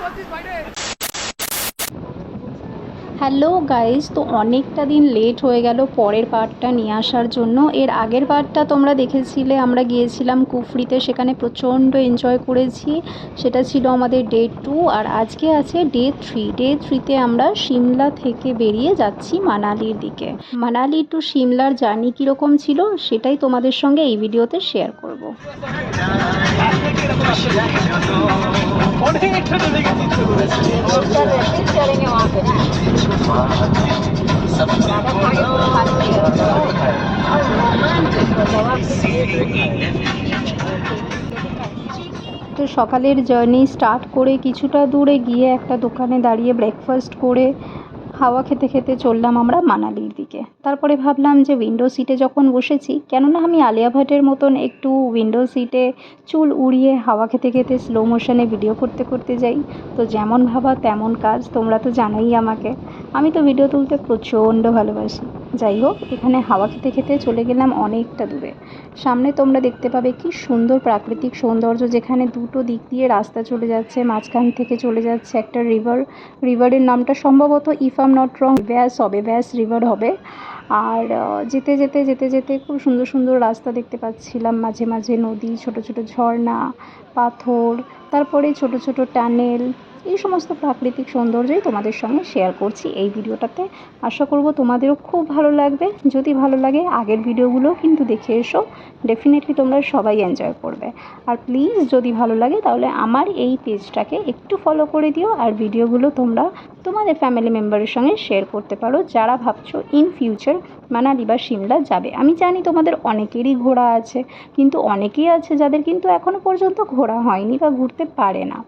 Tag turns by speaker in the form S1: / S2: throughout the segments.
S1: was ist meine... hello guys তো অনেকটা দিন লেট হয়ে গেল পরের পার্টটা নিয়ে আসার জন্য। এর আগের পার্টটা তোমরা দেখেছিলে আমরা গিয়েছিলাম কুফরিতে সেখানে প্রচণ্ড এনজয় করেছি। সেটা ছিল আমাদের ডে টু আর আজকে আছে ডে থ্রি ডে থ্রিতে আমরা সিমলা থেকে বেরিয়ে যাচ্ছি মানালির দিকে। মানালি টু সিমলার জার্নি কীরকম ছিল সেটাই তোমাদের সঙ্গে এই ভিডিওতে শেয়ার করব।
S2: অনেকটা
S1: তো সকালের জার্নি স্টার্ট করে কিছুটা দূরে গিয়ে একটা দোকানে দাঁড়িয়ে ব্রেকফাস্ট করে হাওয়া খেতে খেতে চললাম আমরা মানালির দিকে। তারপরে ভাবলাম যে উইন্ডো সিটে যখন বসেছি, কেননা আমি আলিয়া ভাটের মতন একটু উইন্ডো সিটে চুল উড়িয়ে হাওয়া খেতে খেতে স্লো মোশনে ভিডিও করতে করতে যাই। তো যেমন ভাবা তেমন কাজ, তোমরা তো জানোই আমাকে। আমি তো ভিডিও তুলতে প্রচণ্ড ভালোবাসি। যাই হোক, এখানে হাওয়া খেতে খেতে চলে গেলাম অনেকটা দূরে। সামনে তোমরা দেখতে পাবে কি সুন্দর প্রাকৃতিক সৌন্দর্য, যেখানে দুটো দিক দিয়ে রাস্তা চলে যাচ্ছে, মাঝখান থেকে চলে যাচ্ছে একটা রিভার রিভারের নামটা সম্ভবত ইফ আম নট রং ব্যাস হবে ব্যাস রিভার হবে। আর যেতে যেতে যেতে যেতে খুব সুন্দর সুন্দর রাস্তা দেখতে পাচ্ছিলাম। মাঝে মাঝে নদী, ছোট ছোট ঝর্ণা, পাথর, তারপরে ছোট ছোট টানেল এই সমস্ত প্রাকৃতিক সৌন্দর্যই তোমাদের সঙ্গে শেয়ার করছি এই ভিডিওটাতে। আশা করব তোমাদেরও খুব ভালো লাগবে। যদি ভালো লাগে, আগের ভিডিওগুলো কিন্তু দেখে এসো। ডেফিনেটলি তোমরা সবাই এনজয় করবে। আর প্লিজ যদি ভালো লাগে, তাহলে আমার এই পেজটাকে একটু ফলো করে দিও আর ভিডিওগুলো তোমরা তোমাদের ফ্যামিলি মেম্বারের সঙ্গে শেয়ার করতে পারো। যারা ভাবছ ইন ফিউচার মানালি বা সিমলা যাবে। আমি জানি তোমাদের অনেকেরই ঘোরা আছে, কিন্তু অনেকেই আছে যাদের কিন্তু এখনও পর্যন্ত ঘোরা হয়নি বা ঘুরতে পারে না।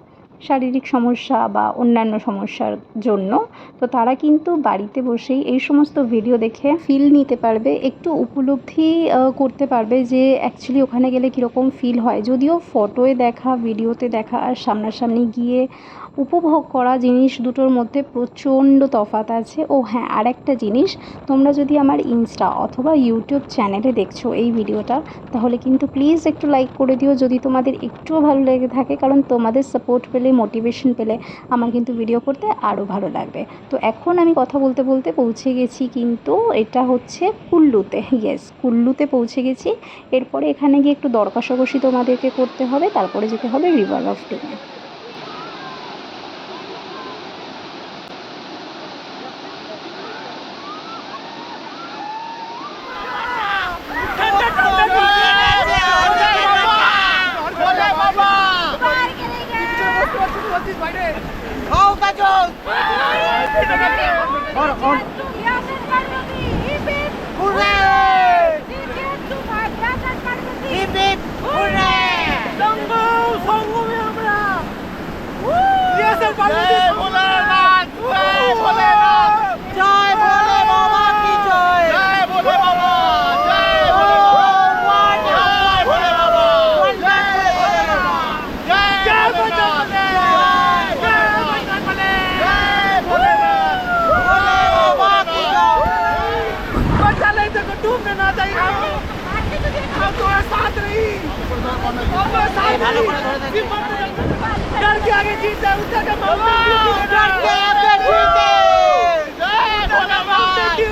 S1: শারীরিক সমস্যা বা অন্যান্য সমস্যার জন্য, তো তারা কিন্তু বাড়িতে বসেই এই সমস্ত ভিডিও দেখে ফিল নিতে পারবে, একটু উপলব্ধি করতে পারবে যে অ্যাকচুয়ালি ওখানে গেলে কীরকম ফিল হয়। যদিও ফটোয় দেখা ভিডিওতে দেখা আর সামনাসামনি গিয়ে উপভোগ করা জিনিস দুটোর মধ্যে প্রচণ্ড তফাৎ আছে। ও হ্যাঁ আর একটা জিনিস, তোমরা যদি আমার ইনস্টা অথবা ইউটিউব চ্যানেলে দেখছ এই ভিডিওটা, তাহলে কিন্তু প্লিজ একটু লাইক করে দিও যদি তোমাদের একটুও ভালো লেগে থাকে, কারণ তোমাদের সাপোর্ট পেলে মোটিভেশন পেলে আমার কিন্তু ভিডিও করতে আরও ভালো লাগবে। তো এখন আমি কথা বলতে বলতে পৌঁছে গেছি কিন্তু এটা হচ্ছে কুল্লুতে। ইয়েস কুল্লুতে পৌঁছে গেছি। এরপরে এখানে গিয়ে একটু দর কষাকষি তোমাদেরকে করতে হবে, তারপরে যেতে হবে রিভার
S2: অফ রাফটিংয়ে Obrigada. साथ रही हमारे साथ रही डर के आगे जीत जाए उसका क्या मामला डर के आगे जीत जय भोले बाबा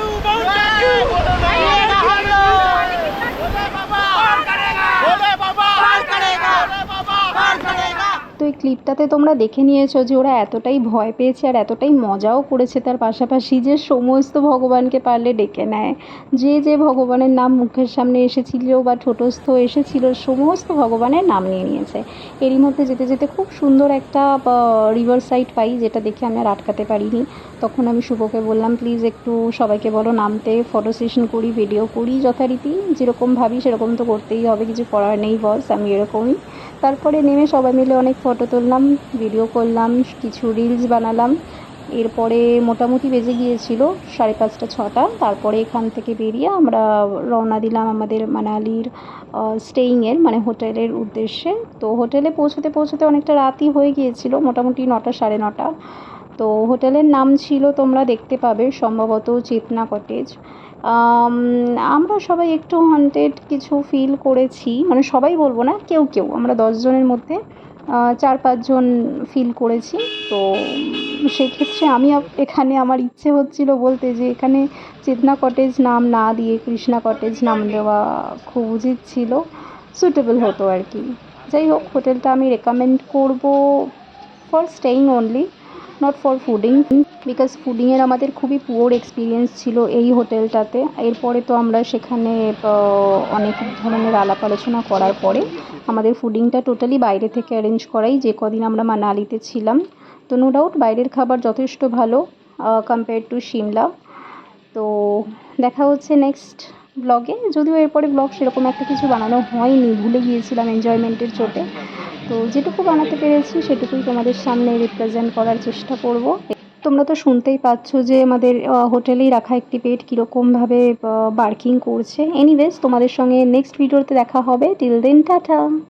S1: ওই ক্লিপটাতে তোমরা দেখে নিয়েছো যে ওরা এতটাই ভয় পেয়েছে আর এতটাই মজাও করেছে। তার পাশাপাশি যে সমস্ত ভগবানকে পারলে ডেকে নেয়, যে যে ভগবানের নাম মুখের সামনে এসেছিল বা ছোটস্থ এসেছিল, সমস্ত ভগবানের নাম নিয়ে নিয়েছে। এরই মধ্যে যেতে যেতে খুব সুন্দর একটা রিভার সাইড পাই, যেটা দেখে আমি আর আটকাতে পারিনি। তখন আমি শুভকে বললাম প্লিজ একটু সবাইকে বলো নামতে ফটো সেশন করি ভিডিও করি যথারীতি। যেরকম ভাবি সেরকম তো করতেই হবে, কিছু করার নেই বস আমি এরকমই। তারপরে নেমে সবাই মিলে অনেক ফটো তুললাম ভিডিও করলাম, কিছু রিলস বানালাম। এরপরে মোটামুটি বেজে গিয়েছিল সাড়ে পাঁচটা, ছটা। তারপরে এখান থেকে বেরিয়ে আমরা রওনা দিলাম আমাদের মানালির স্টেইংয়ের মানে হোটেলের উদ্দেশ্যে। তো হোটেলে পৌঁছতে পৌঁছতে অনেকটা রাতই হয়ে গিয়েছিল, মোটামুটি নটা, সাড়ে নটা। তো হোটেলের নাম ছিল তোমরা দেখতে পাবে, সম্ভবত চেতনা কটেজ। আমরা সবাই একটু হন্টেড কিছু ফিল করেছি। মানে সবাই বলব না, কেউ কেউ। আমরা দশজনের মধ্যে চার পাঁচজন ফিল করেছি। তো সেক্ষেত্রে আমি এখানে আমার ইচ্ছে হচ্ছিল বলতে যে এখানে চেতনা কটেজ নাম না দিয়ে কৃষ্ণা কটেজ নাম দেওয়া খুব উচিত ছিল সুটেবল হতো আর কি। যাই হোক হোটেলটা আমি রেকমেন্ড করব for staying only not for fooding because ফুডিংয়ের আমাদের খুবই পুয়ার এক্সপিরিয়েন্স ছিল এই হোটেলটাতে। এরপরে তো আমরা সেখানে অনেক ধরনের আলাপ আলোচনা করার পরে আমাদের ফুডিংটা টোটালি বাইরে থেকে অ্যারেঞ্জ করাই, যে কদিন আমরা মানালিতে ছিলাম। তো নো ডাউট বাইরের খাবার যথেষ্ট ভালো কম্পেয়ার টু সিমলা তো দেখা হচ্ছে নেক্সট ব্লগে যদিও এরপরে ব্লগ সেরকম একটা কিছু বানানো হয়নি, ভুলে গিয়েছিলাম এনজয়মেন্টের চোটে। তো যেটুকু বানাতে পেরেছি সেটুকুই তোমাদের সামনে রিপ্রেজেন্ট করার চেষ্টা করব। তোমরা তো শুনতেই পাচ্ছ যে আমাদের হোটেলেই রাখা একটি পেট কীরকমভাবে বার্কিং করছে। এনিওয়েজ তোমাদের সঙ্গে নেক্সট ভিডিওতে দেখা হবে। Till then tata